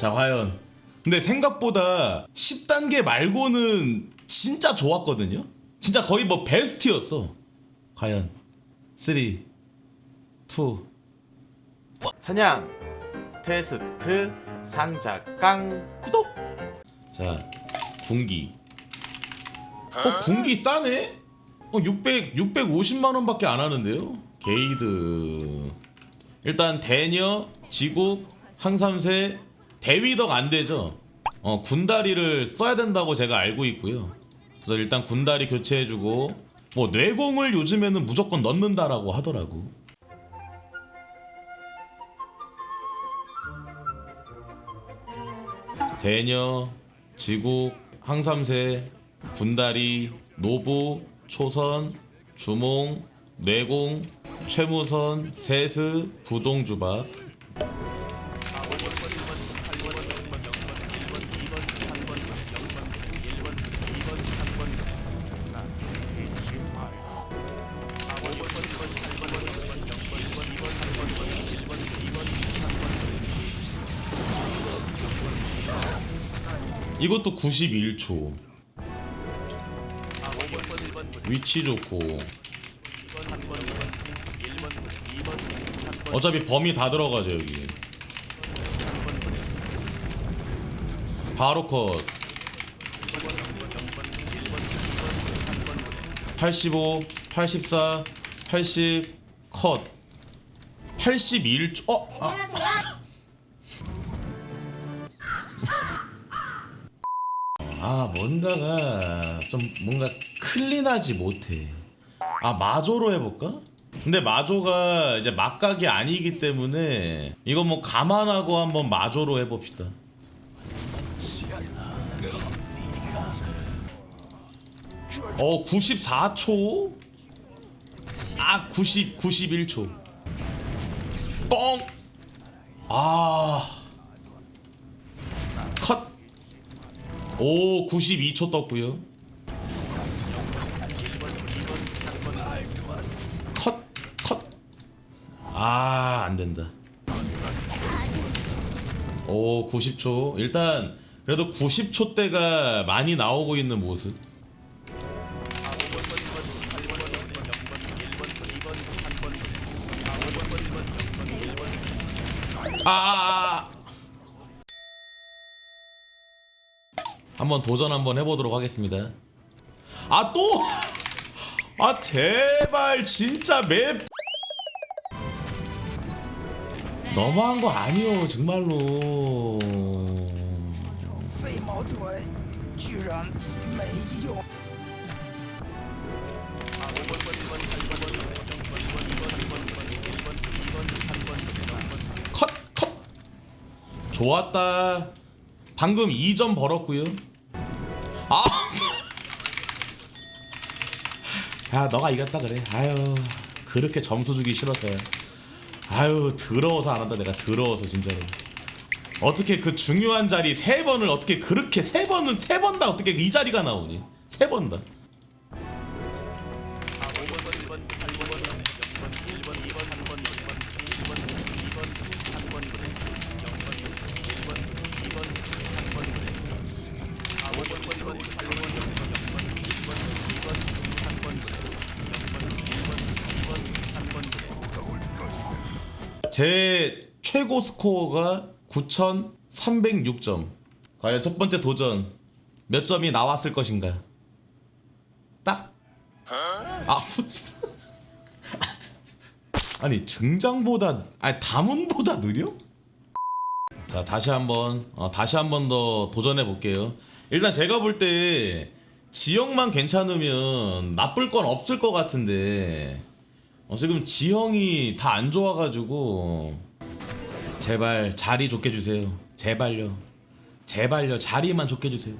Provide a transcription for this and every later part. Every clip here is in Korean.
자 과연 근데 생각보다 10단계 말고는 진짜 좋았거든요 진짜 거의 뭐 베스트였어 과연 3 2 사냥 테스트 상자깡 구독 자, 군기. 어, 군기 싸네? 어, 600, 650만 원 밖에 안 하는데요? 게이드. 일단 대녀, 지국, 항삼세, 대위덕 안 되죠? 어, 군다리를 써야 된다고 제가 알고 있고요. 그래서 일단 군다리 교체해주고, 뭐, 뇌공을 요즘에는 무조건 넣는다라고 하더라고. 대녀, 지국, 항삼세, 군다리, 노부, 초선, 주몽, 뇌공, 최무선, 세스, 부동주박. 이것도 91초. 위치 좋고. 어차피 범위 다 들어가죠 여기. 바로 컷. 85, 84, 80, 컷. 81초. 어? 아. 아 뭔가가 좀 뭔가 클린하지 못해. 아 마조로 해볼까? 근데 마조가 이제 막각이 아니기 때문에 이거 뭐 감안하고 한번 마조로 해봅시다. 어 94초? 아 90, 91초. 뻥! 아 오 92초 떴고요 컷! 컷! 아 안된다 오 90초 일단 그래도 90초 대가 많이 나오고 있는 모습 한번 도전 한번 해보도록 하겠습니다 아 또! 아 제발 진짜 맵 너무한 거 아니요 정말로 컷! 컷! 좋았다 방금 2점 벌었고요 아. 야 너가 이겼다 그래. 아유 그렇게 점수 주기 싫어서요. 아유 더러워서 안 한다 내가 더러워서 진짜로. 어떻게 그 중요한 자리 세 번을 어떻게 그렇게 세 번은 세 번 다 어떻게 이 자리가 나오니? 세 번 다. 제 최고 스코어가 9,306점. 과연 첫 번째 도전 몇 점이 나왔을 것인가? 딱. 아, 아니 증장보다 아니 담운보다 느려? 자 다시 한번 어, 다시 한번 더 도전해 볼게요. 일단 제가 볼 때 지형만 괜찮으면 나쁠 건 없을 것 같은데 어, 지금 지형이 다 안 좋아가지고 제발 자리 좋게 주세요. 제발요. 제발요. 자리만 좋게 주세요.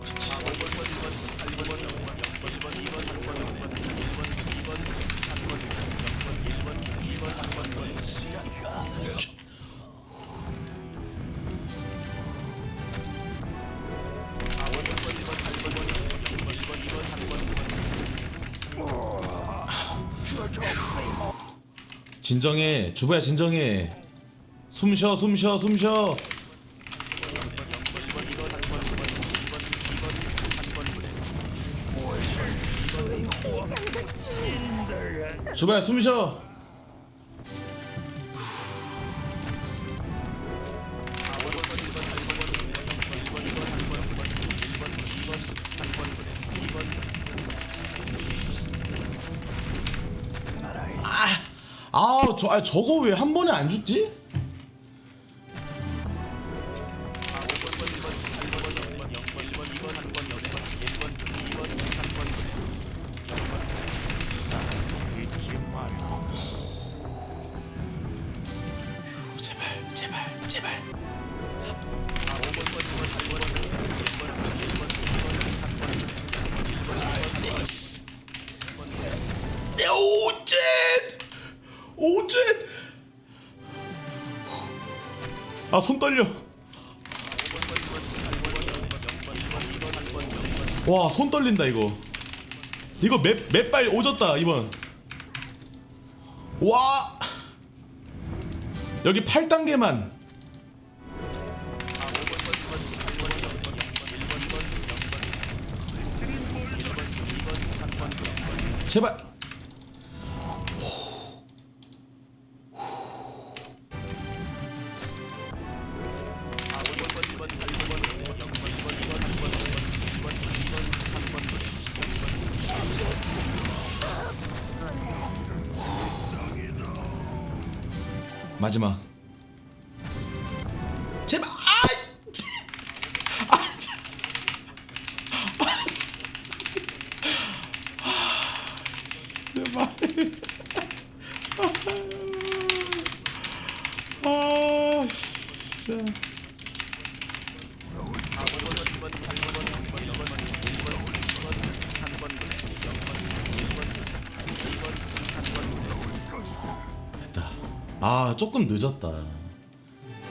그렇지. 진정해 주부야 진정해. 숨쉬어 숨쉬어 숨쉬어. 주부야 숨쉬어. 아, 저, 아, 저거 왜 한 번에 안 죽지? 오쉣! 아, 손 떨려. 와, 손 떨린다, 이거. 이거 맵, 맵발 오졌다, 이번. 와! 여기 8단계만. 제발. 마지막. 아, 조금 늦었다.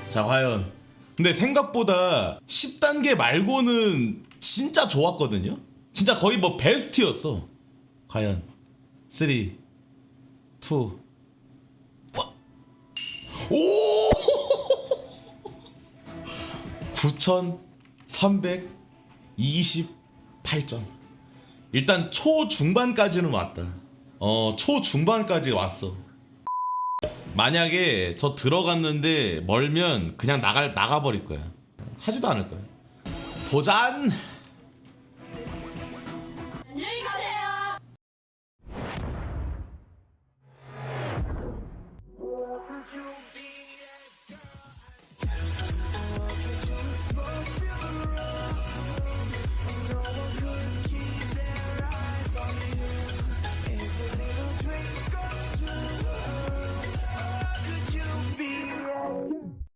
자, 과연. 근데 생각보다 10단계 말고는 진짜 좋았거든요? 진짜 거의 뭐 베스트였어. 과연. 3, 2, 1. 오! 9,328점. 일단 초중반까지는 왔다. 어, 초중반까지 왔어. 만약에 저 들어갔는데 멀면 그냥 나갈 나가버릴 거야. 하지도 않을 거야. 도전!